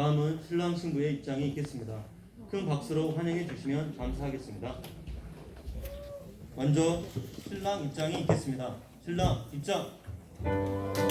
다음은 신랑 신부의 입장이 있겠습니다. 큰 박수로 환영해 주시면 감사하겠습니다. 먼저 신랑 입장이 있겠습니다. 신랑 입장.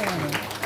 가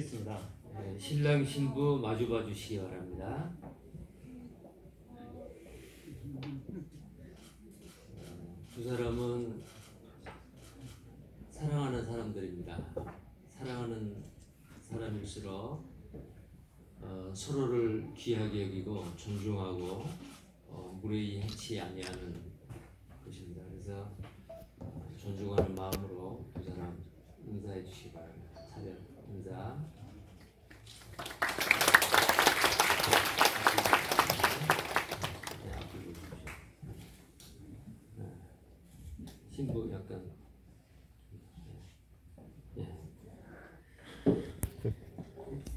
말절이 있겠습니다. 네, 신랑 신부 마주 봐 주시기 바랍니다. 두 사람은 사랑하는 사람들입니다. 사랑하는 사람일수록 어, 서로를 귀하게 여기고 존중하고 어, 무례히 해치 아니하는 것입니다. 그래서 어, 존중하는 마음으로 두 사람 인사해 주시기 바랍니다. 인사. 네. 네. 신부 약간 네.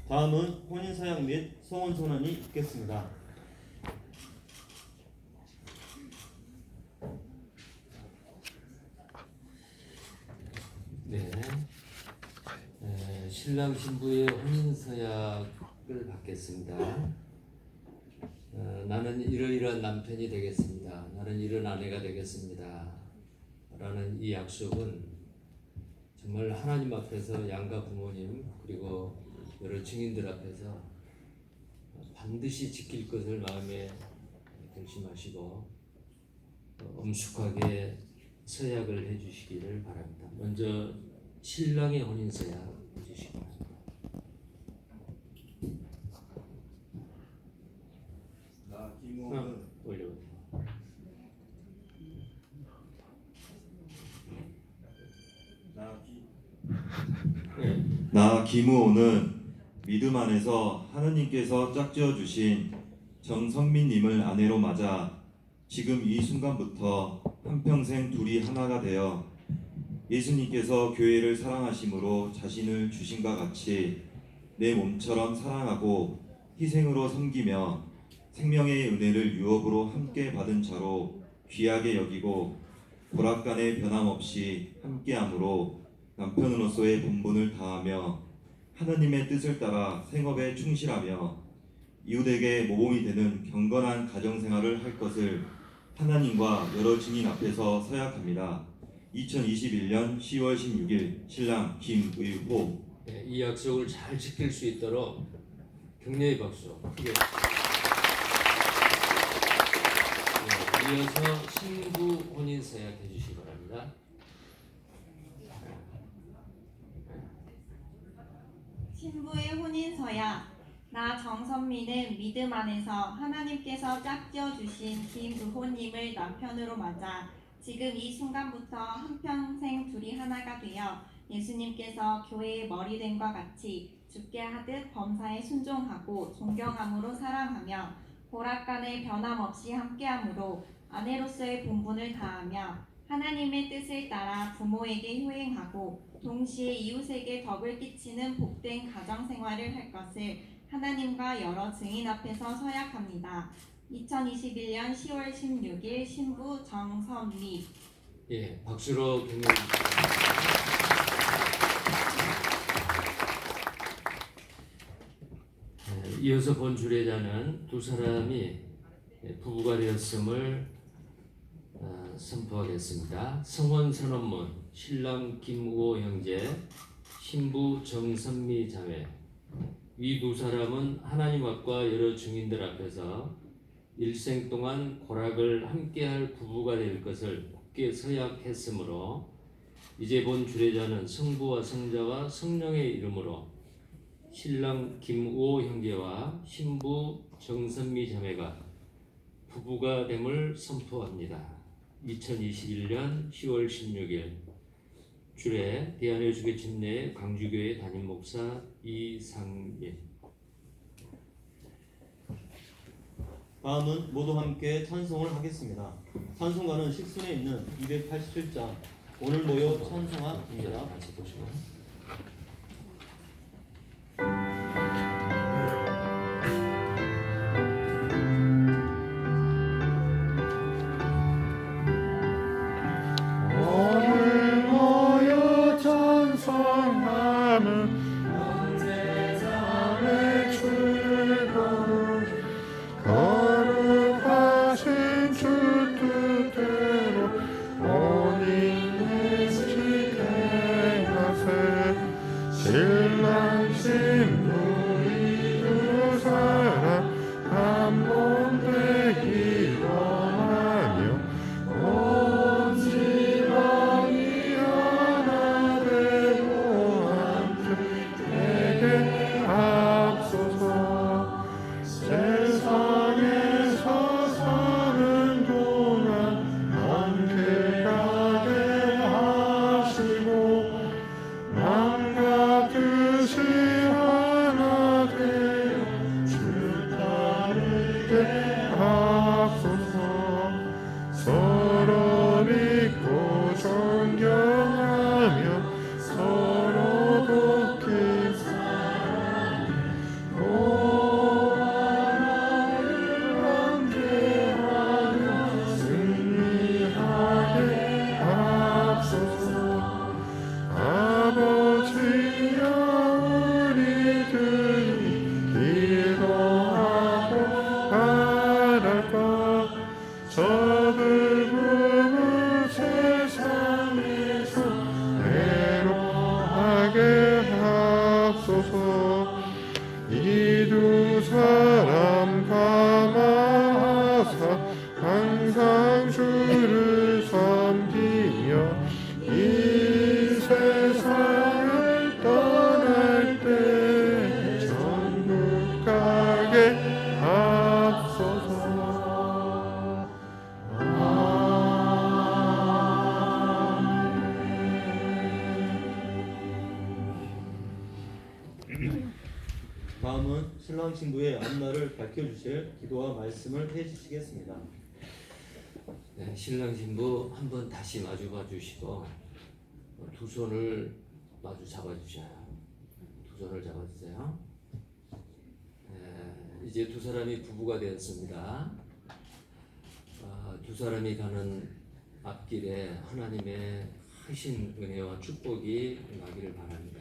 다음은 혼인 서약 및 소원 선언이 있겠습니다. 네. 에, 신랑 신부의 혼인 서약을 받겠습니다. 어, 나는 이러이러한 남편이 되겠습니다. 나는 이런 아내가 되겠습니다. 라는 이 약속은 정말 하나님 앞에서 양가 부모님 그리고 여러 증인들 앞에서 반드시 지킬 것을 마음에 결심하시고 어, 엄숙하게 서약을 해주시기를 바랍니다. 먼저 신랑의 혼인 서약 해주시기 바랍니다. 나 어, 김호는 올려보세요. 나 기, 네. 나 김우호는 믿음 안에서 하느님께서 짝지어 주신 정성민님을 아내로 맞아 지금 이 순간부터 한평생 둘이 하나가 되어 예수님께서 교회를 사랑하심으로 자신을 주신 과 같이 내 몸처럼 사랑하고 희생으로 섬기며 생명의 은혜를 유업으로 함께 받은 자로 귀하게 여기고 보락간에 변함없이 함께함으로 남편으로서의 본분을 다하며 하나님의 뜻을 따라 생업에 충실하며 이웃에게 모범이 되는 경건한 가정생활을 할 것을 하나님과 여러 증인 앞에서 서약합니다. 2021년 10월 16일 신랑 김의호 네, 이 약속을 잘 지킬 수 있도록 격려의 박수. 크게. 네, 이어서 신부 혼인 서약 해 주시기 바랍니다. 신부의 혼인서야 나 정선미는 믿음 안에서 하나님께서 짝지어 주신 김의호님을 남편으로 맞아 지금 이 순간부터 한평생 둘이 하나가 되어 예수님께서 교회의 머리됨과 같이 죽게 하듯 범사에 순종하고 존경함으로 사랑하며 보락간에 변함없이 함께함으로 아내로서의 본분을 다하며 하나님의 뜻을 따라 부모에게 효행하고 동시에 이웃에게 덕을 끼치는 복된 가정 생활을 할 것을 하나님과 여러 증인 앞에서 서약합니다. 2021년 10월 16일 신부 정선미 예, 박수로 주시기 바랍니다. 예, 이어서 본 주례자는 두 사람이 예, 부부가 되었음을 어, 선포하겠습니다. 성원 선언문 신랑 김우호 형제 신부 정선미 자매 이 두 사람은 하나님 앞과 여러 증인들 앞에서 일생 동안 고락을 함께할 부부가 될 것을 굳게 서약했으므로 이제 본 주례자는 성부와 성자와 성령의 이름으로 신랑 김우호 형제와 신부 정선미 자매가 부부가 됨을 선포합니다. 2021년 10월 16일 주례 침례 강주교회 담임 목사 이상일 다음은 모두 함께 찬송을 하겠습니다. 찬송가는 식순에 있는 287장 오늘 모여 찬송합니다. 따 신부의 앞날을 밝혀주실 기도와 말씀을 해주시겠습니다. 네, 신랑 신부 한번 다시 마주 봐 주시고 어, 두 손을 마주 잡아 주셔요. 두 손을 잡아 주세요. 네, 이제 두 사람이 부부가 되었습니다. 아, 두 사람이 가는 앞길에 하나님의 크신 은혜와 축복이 나기를 바랍니다.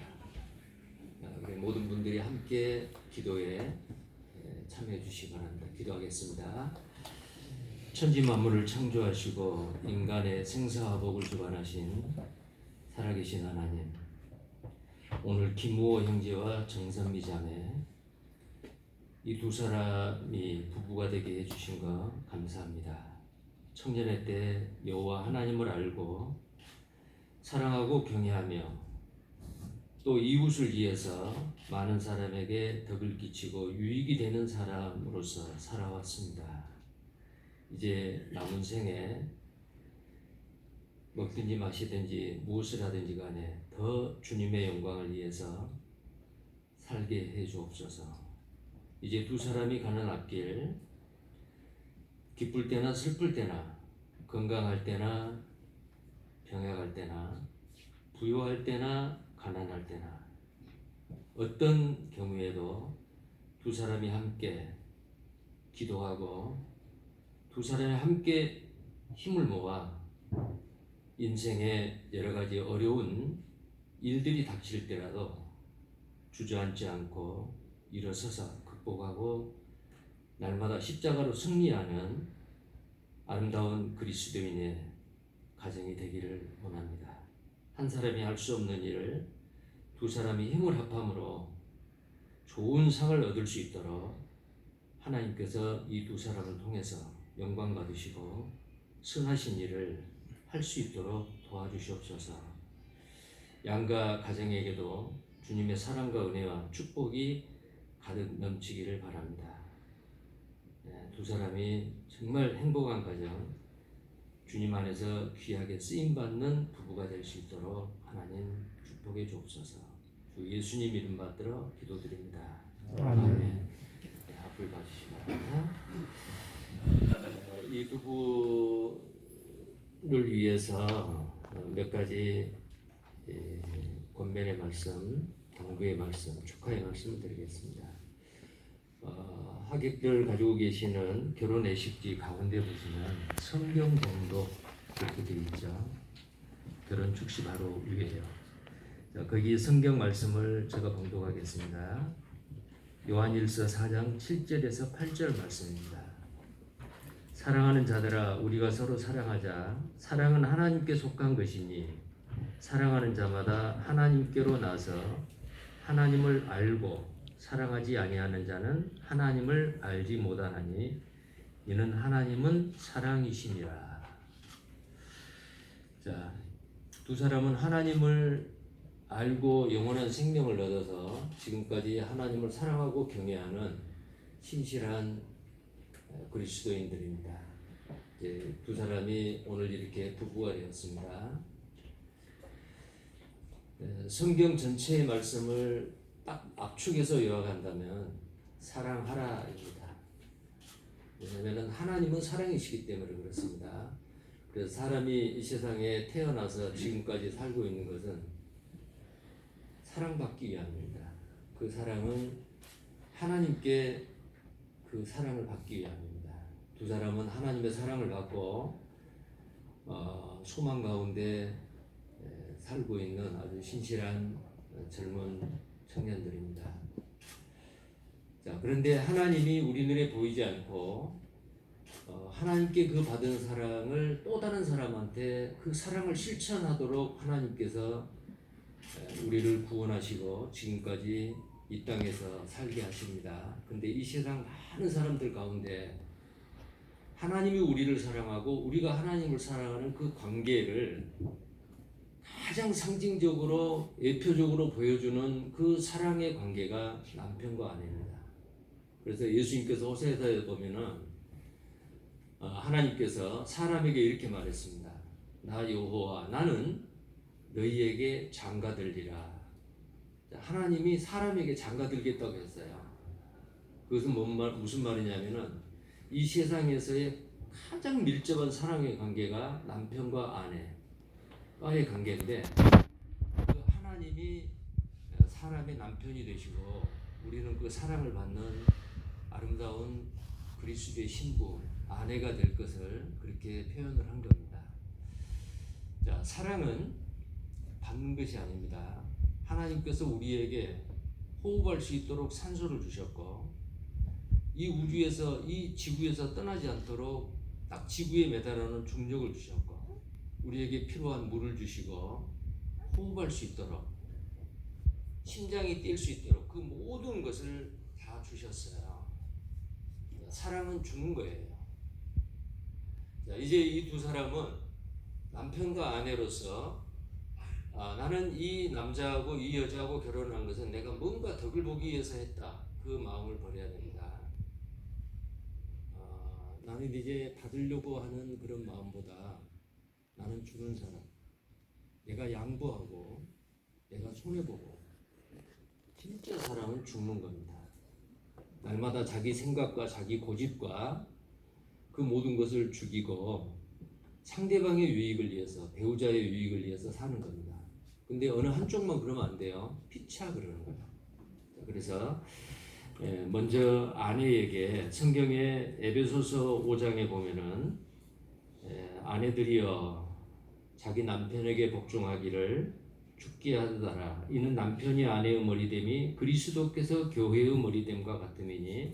아, 우리 모든 분들이 함께 기도에 예, 참여해 주시기 바랍니다. 기도하겠습니다. 천지 만물을 창조하시고 인간의 생사화복을 주관하신 살아계신 하나님 오늘 김우호 형제와 정선미 자매 이 두 사람이 부부가 되게 해주신 거 감사합니다. 청년의 때 여호와 하나님을 알고 사랑하고 경외하며 또 이웃을 위해서 많은 사람에게 덕을 끼치고 유익이 되는 사람으로서 살아왔습니다. 이제 남은 생에 먹든지 마시든지 무엇을 하든지 간에 더 주님의 영광을 위해서 살게 해 주옵소서. 이제 두 사람이 가는 앞길 기쁠 때나 슬플 때나 건강할 때나 병약할 때나 부유할 때나 가난할 때나 어떤 경우에도 두 사람이 함께 기도하고 두 사람이 함께 힘을 모아 인생의 여러 가지 어려운 일들이 닥칠 때라도 주저앉지 않고 일어서서 극복하고 날마다 십자가로 승리하는 아름다운 그리스도인의 가정이 되기를 원합니다. 한 사람이 할 수 없는 일을 두 사람이 힘을 합함으로 좋은 상을 얻을 수 있도록 하나님께서 이 두 사람을 통해서 영광 받으시고 선하신 일을 할 수 있도록 도와주시옵소서. 양가 가정에게도 주님의 사랑과 은혜와 축복이 가득 넘치기를 바랍니다. 네, 두 사람이 정말 행복한 가정, 주님 안에서 귀하게 쓰임 받는 부부가 될 수 있도록 하나님 축복해 주옵소서. 주 예수님 이름 받들어 기도드립니다. 아멘. 네, 앞을 봐주시기 바랍니다. 어, 이 부부를 위해서 어, 몇 가지 예, 권면의 말씀, 당부의 말씀, 축하의 말씀을 드리겠습니다. 어, 하객들 가지고 계시는 결혼 예식지 가운데 보시면 성경 봉독 이렇게 되어 있죠. 결혼 축시 바로 위에요. 자, 거기 성경 말씀을 제가 봉독하겠습니다. 요한일서 4장 7절에서 8절 말씀입니다. 사랑하는 자들아 우리가 서로 사랑하자. 사랑은 하나님께 속한 것이니 사랑하는 자마다 하나님께로 나서 하나님을 알고 사랑하지 아니하는 자는 하나님을 알지 못하나니 이는 하나님은 사랑이시니라. 자, 두 사람은 하나님을 알고 영원한 생명을 얻어서 지금까지 하나님을 사랑하고 경외하는 신실한 어, 그리스도인들입니다. 이제 두 사람이 오늘 이렇게 부부가 되었습니다. 에, 성경 전체의 말씀을 딱 압축해서 요약한다면 사랑하라입니다. 왜냐하면 하나님은 사랑이시기 때문에 그렇습니다. 그래서 사람이 이 세상에 태어나서 지금까지 살고 있는 것은 사랑받기 위함입니다. 그 사랑은 하나님께 그 사랑을 받기 위함입니다. 두 사람은 하나님의 사랑을 받고 어, 소망 가운데 에, 살고 있는 아주 신실한 어, 젊은 청년들입니다. 자, 그런데 하나님이 우리 눈에 보이지 않고 어, 하나님께 그 받은 사랑을 또 다른 사람한테 그 사랑을 실천하도록 하나님께서 에, 우리를 구원하시고 지금까지 이 땅에서 살게 하십니다. 근데 이 세상 많은 사람들 가운데 하나님이 우리를 사랑하고 우리가 하나님을 사랑하는 그 관계를 가장 상징적으로 예표적으로 보여주는 그 사랑의 관계가 남편과 아내입니다. 그래서 예수님께서 호세아서에 보면은 어, 하나님께서 사람에게 이렇게 말했습니다. 나 여호와 나는 너희에게 장가들리라. 하나님이 사람에게 장가들겠다고 했어요. 그것은 뭔 말, 무슨 말이냐면은 이 세상에서의 가장 밀접한 사랑의 관계가 남편과 아내와의 관계인데 그 하나님이 사람의 남편이 되시고 우리는 그 사랑을 받는 아름다운 그리스도의 신부 아내가 될 것을 그렇게 표현을 한 겁니다. 자, 사랑은 받는 것이 아닙니다. 하나님께서 우리에게 호흡할 수 있도록 산소를 주셨고 이 우주에서 이 지구에서 떠나지 않도록 딱 지구에 매달아놓은 중력을 주셨고 우리에게 필요한 물을 주시고 호흡할 수 있도록 심장이 뛸 수 있도록 그 모든 것을 다 주셨어요. 사랑은 주는 거예요. 자, 이제 이 두 사람은 남편과 아내로서 아, 나는 이 남자하고 이 여자하고 결혼한 것은 내가 뭔가 덕을 보기 위해서 했다. 그 마음을 버려야 됩니다. 아, 나는 이제 받으려고 하는 그런 마음보다 나는 주는 사람. 내가 양보하고 내가 손해보고 진짜 사랑은 죽는 겁니다. 날마다 자기 생각과 자기 고집과 그 모든 것을 죽이고 상대방의 유익을 위해서 배우자의 유익을 위해서 사는 겁니다. 근데 어느 한쪽만 그러면 안 돼요. 피차 그러는 거예요. 그래서 예, 먼저 아내에게 성경의 에베소서 5장에 보면은 예, 아내들이여 자기 남편에게 복종하기를 죽게 하더라. 이는 남편이 아내의 머리됨이 그리스도께서 교회의 머리됨과 같음이니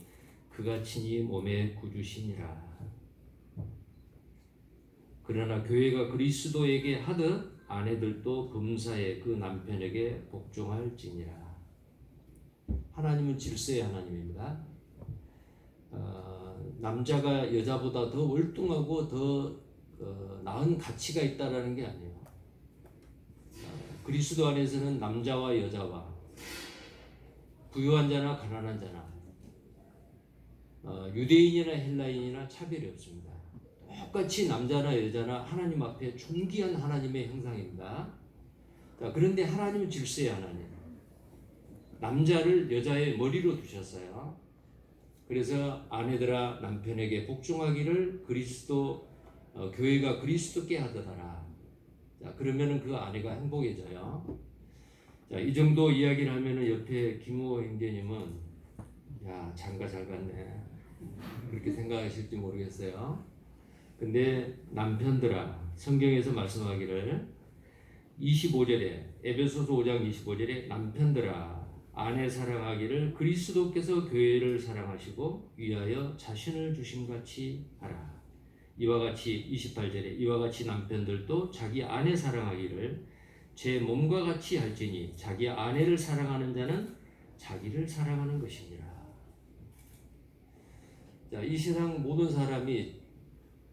그가 친히 몸의 구주시니라. 그러나 교회가 그리스도에게 하듯 아내들도 범사에 그 남편에게 복종할지니라. 하나님은 질서의 하나님입니다. 어, 남자가 여자보다 더 월등하고 더 어, 나은 가치가 있다라는 게 아니에요. 어, 그리스도 안에서는 남자와 여자와 부유한 자나 가난한 자나 어, 유대인이나 헬라인이나 차별이 없습니다. 똑같이 남자나 여자나 하나님 앞에 존귀한 하나님의 형상입니다. 자, 그런데 하나님은 질서의 하나님. 남자를 여자의 머리로 두셨어요. 그래서 아내들아 남편에게 복종하기를 그리스도 어, 교회가 그리스도께 하더라. 자 그러면은 그 아내가 행복해져요. 자 이 정도 이야기를 하면은 옆에 김우호 형제님은 야 장가 잘 갔네 그렇게 생각하실지 모르겠어요. 근데 남편들아 성경에서 말씀하기를 25절에 에베소서 5장 25절에 남편들아 아내 사랑하기를 그리스도께서 교회를 사랑하시고 위하여 자신을 주심 같이 하라. 이와 같이 28절에 이와 같이 남편들도 자기 아내 사랑하기를 제 몸과 같이 할지니 자기 아내를 사랑하는 자는 자기를 사랑하는 것이니라. 자, 이 세상 모든 사람이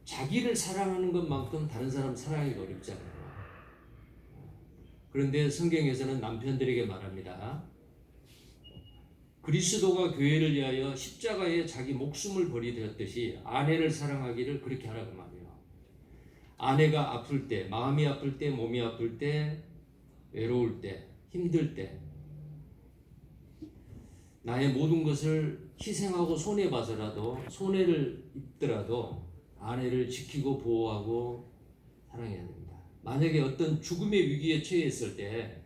자기를 사랑하는 것만큼 다른 사람 사랑하기가 어렵잖아요. 그런데 성경에서는 남편들에게 말합니다. 그리스도가 교회를 위하여 십자가에 자기 목숨을 버리되었듯이 아내를 사랑하기를 그렇게 하라고 말해요. 아내가 아플 때, 마음이 아플 때, 몸이 아플 때, 외로울 때, 힘들 때, 나의 모든 것을 희생하고 손해 봐서라도 손해를 입더라도 아내를 지키고 보호하고 사랑해야 됩니다. 만약에 어떤 죽음의 위기에 처했을 때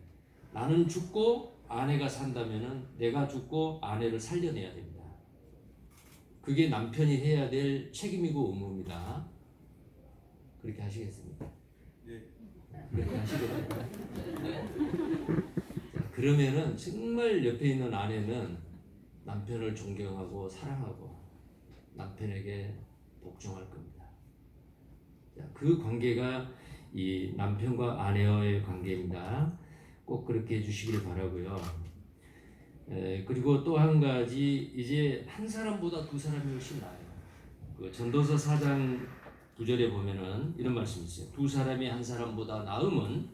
나는 죽고 아내가 산다면은 내가 죽고 아내를 살려내야 됩니다. 그게 남편이 해야 될 책임이고 의무입니다. 그렇게 하시겠습니까? 그렇게 하시겠습니까? 자, 그러면은 정말 옆에 있는 아내는 남편을 존경하고 사랑하고 남편에게 복종할 겁니다. 자, 그 관계가 이 남편과 아내와의 관계입니다. 꼭 그렇게 해주시길 바라고요. 에, 그리고 또 한 가지 이제 한 사람보다 두 사람이 훨씬 나아요. 그 전도서 4장 9절에 보면은 이런 말씀이 있어요. 두 사람이 한 사람보다 나음은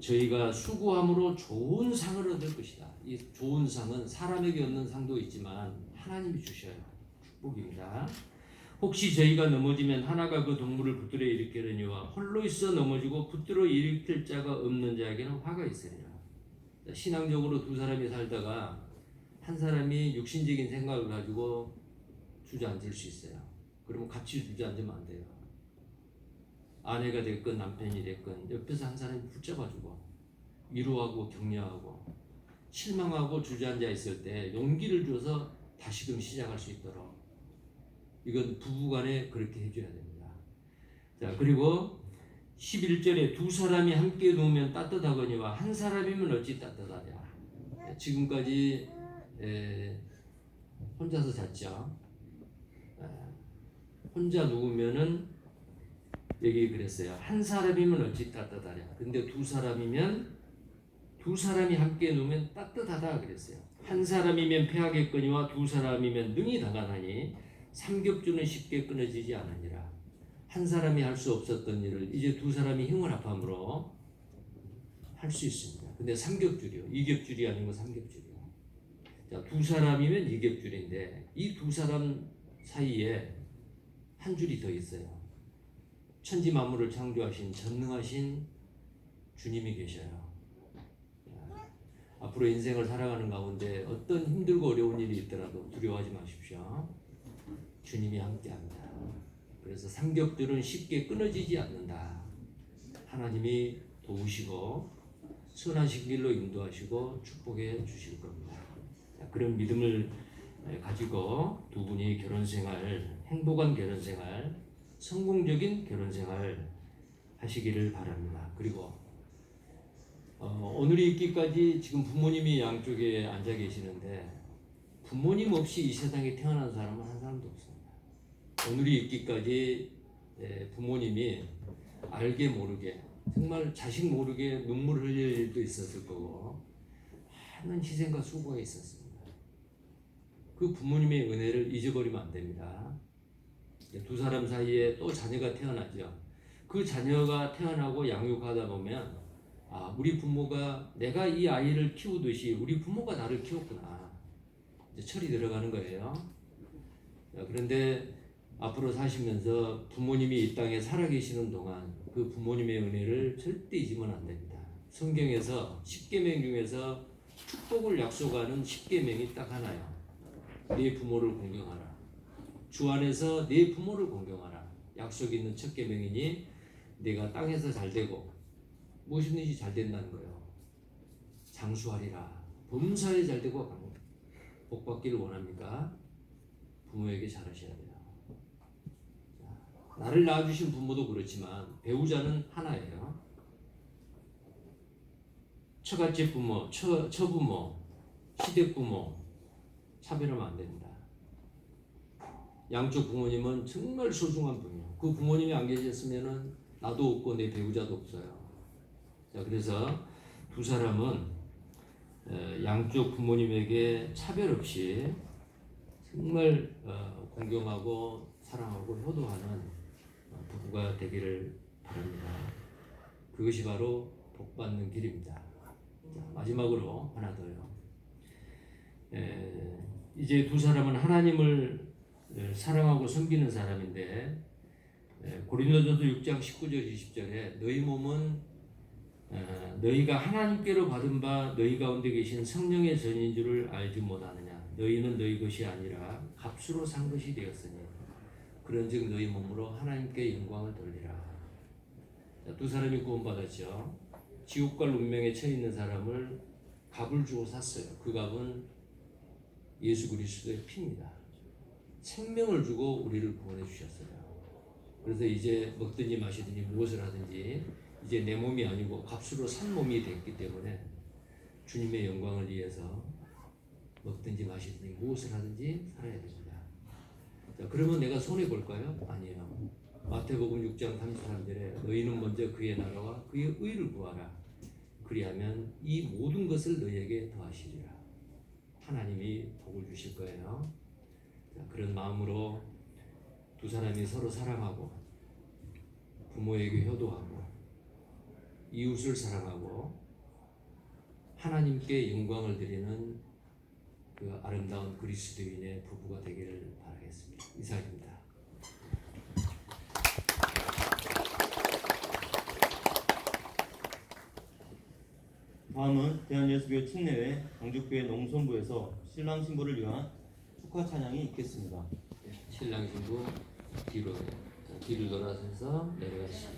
저희가 수고함으로 좋은 상을 얻을 것이다. 이 좋은 상은 사람에게 얻는 상도 있지만 하나님이 주셔요. 축복입니다. 혹시 저희가 넘어지면 하나가 그 동물을 붙들어 일으키려니와 홀로 있어 넘어지고 붙들어 일으킬 자가 없는 자에게는 화가 있으리라. 신앙적으로 두 사람이 살다가 한 사람이 육신적인 생각을 가지고 주저앉을 수 있어요. 그러면 같이 주저앉으면 안 돼요. 아내가 됐건 남편이 됐건 옆에서 한 사람이 붙잡아주고 위로하고 격려하고 실망하고 주저앉아 있을 때 용기를 줘서 다시금 시작할 수 있도록 이건 부부간에 그렇게 해줘야 됩니다. 자 그리고 11절에 두 사람이 함께 누우면 따뜻하거니와 한 사람이면 어찌 따뜻하냐. 지금까지 에, 혼자서 잤죠. 에, 혼자 누우면은 여기 그랬어요. 한 사람이면 어찌 따뜻하냐. 근데 두 사람이면 두 사람이 함께 누우면 따뜻하다 그랬어요. 한 사람이면 패하겠거니와 두 사람이면 능히 당하나니 삼겹줄은 쉽게 끊어지지 않으니라. 한 사람이 할 수 없었던 일을 이제 두 사람이 힘을 합함으로 할 수 있습니다. 근데 삼겹줄이요. 이겹줄이 아니고 삼겹줄이요. 자, 두 사람이면 이겹줄인데 이 두 사람 사이에 한 줄이 더 있어요. 천지 만물을 창조하신 전능하신 주님이 계셔요. 앞으로 인생을 살아가는 가운데 어떤 힘들고 어려운 일이 있더라도 두려워하지 마십시오. 주님이 함께합니다. 그래서 삼겹들은 쉽게 끊어지지 않는다. 하나님이 도우시고 선하신 길로 인도하시고 축복해 주실 겁니다. 자, 그런 믿음을 예, 가지고 두 분이 결혼 생활, 행복한 결혼 생활, 성공적인 결혼 생활 하시기를 바랍니다. 그리고 어, 오늘이 있기까지 지금 부모님이 양쪽에 앉아 계시는데 부모님 없이 이 세상에 태어난 사람은 한 사람도 없습니다. 오늘이 있기까지 예, 부모님이 알게 모르게 정말 자식 모르게 눈물을 흘릴 일도 있었을 거고 많은 희생과 수고가 있었습니다. 그 부모님의 은혜를 잊어버리면 안 됩니다. 두 사람 사이에 또 자녀가 태어나죠. 그 자녀가 태어나고 양육하다 보면 아 우리 부모가 내가 이 아이를 키우듯이 우리 부모가 나를 키웠구나 이제 철이 들어가는 거예요. 자, 그런데 앞으로 사시면서 부모님이 이 땅에 살아계시는 동안 그 부모님의 은혜를 절대 잊으면 안 됩니다. 성경에서 10계명 중에서 축복을 약속하는 10계명이 딱 하나요. 네 부모를 공경하라. 주 안에서 네 부모를 공경하라. 약속 있는 첫 계명이니 내가 땅에서 잘 되고 무엇이든지 잘 된다는 거예요. 장수하리라. 범사에 잘 되고 강- 복 받기를 원합니까? 부모에게 잘하셔야 돼요. 자, 나를 낳아주신 부모도 그렇지만 배우자는 하나예요. 처갓집 부모, 처, 처부모, 시댁 부모 차별하면 안 됩니다. 양쪽 부모님은 정말 소중한 분이에요. 그 부모님이 안 계셨으면은 나도 없고 내 배우자도 없어요. 자, 그래서 두 사람은 어, 양쪽 부모님에게 차별 없이 정말 어, 공경하고 사랑하고 효도하는 어, 부부가 되기를 바랍니다. 그것이 바로 복 받는 길입니다. 자, 마지막으로 하나 더요. 에, 이제 두 사람은 하나님을 에, 사랑하고 섬기는 사람인데 에, 고린도전서 6장 19절 20절에 너희 몸은 에, 너희가 하나님께로 받은 바 너희 가운데 계신 성령의 전인 줄을 알지 못하느냐 너희는 너희 것이 아니라 값으로 산 것이 되었으니 그런즉 너희 몸으로 하나님께 영광을 돌리라. 자, 두 사람이 구원받았죠. 지옥과 운명에 처해 있는 사람을 값을 주고 샀어요. 그 값은 예수 그리스도의 피입니다. 생명을 주고 우리를 구원해 주셨어요. 그래서 이제 먹든지 마시든지 무엇을 하든지 이제 내 몸이 아니고 값으로 산 몸이 됐기 때문에 주님의 영광을 위해서 먹든지 마시든지 무엇을 하든지 살아야. 자, 그러면 내가 손해 볼까요? 아니에요. 마태복음 6장 33절에 너희는 먼저 그의 나라와 그의 의를 구하라. 그리하면 이 모든 것을 너희에게 더하시리라. 하나님이 복을 주실 거예요. 자, 그런 마음으로 두 사람이 서로 사랑하고 부모에게 효도하고 이웃을 사랑하고 하나님께 영광을 드리는 그 아름다운 그리스도인의 부부가 되기를. 이상입니다. 다음은 대한예수교회 칙내회 강주교회 농성부에서 신랑 신부를 위한 축하 찬양이 있겠습니다. 신랑 신부 뒤로 자, 뒤를 돌아서서 내려가시죠.